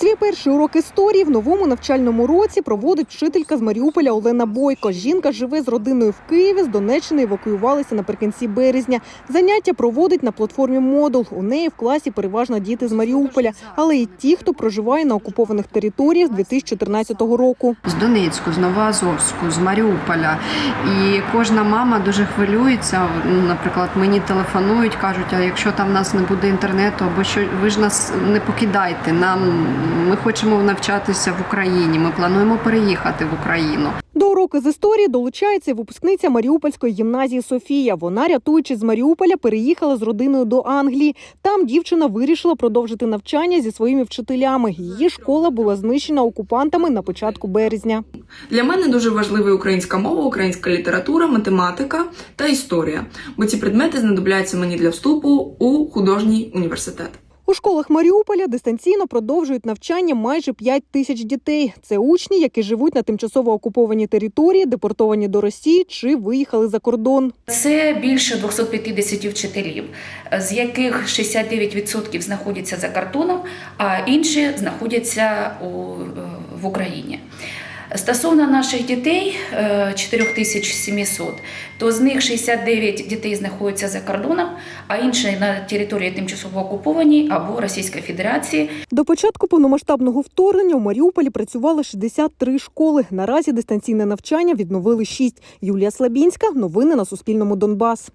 Свій перший урок історії в новому навчальному році проводить вчителька з Маріуполя Олена Бойко. Жінка живе з родиною в Києві. З Донеччини евакуювалися наприкінці березня. Заняття проводить на платформі Модул. У неї в класі переважно діти з Маріуполя, але й ті, хто проживає на окупованих територіях з 2014 року. з Донецьку, з Новоазовську, з Маріуполя. І кожна мама дуже хвилюється. Ну, Наприклад, мені телефонують, кажуть, а якщо там в нас не буде інтернету, або що ви ж нас не покидайте. Нам ми хочемо навчатися в Україні. Ми плануємо переїхати в Україну. До уроку з історії долучається випускниця Маріупольської гімназії Софія. Вона, рятуючись з Маріуполя, переїхала з родиною до Англії. Там дівчина вирішила продовжити навчання зі своїми вчителями. Її школа була знищена окупантами на початку березня. Для мене дуже важливі українська мова, українська література, математика та історія, бо ці предмети знадобляться мені для вступу у художній університет. У школах Маріуполя дистанційно продовжують навчання майже 5 тисяч дітей. Це учні, які живуть на тимчасово окупованій території, депортовані до Росії чи виїхали за кордон. Це більше 250 вчителів, з яких 69% знаходяться за кордоном, а інші знаходяться у, е, в Україні. Стосовно наших дітей е, 4700, то з них 69 дітей знаходяться за кордоном, а інші на території тимчасово окупованій або Російської Федерації. До початку повномасштабного вторгнення у Маріуполі працювали 63 школи. Наразі дистанційне навчання відновили 6. Юлія Слабінська. Новини на Суспільному Донбас.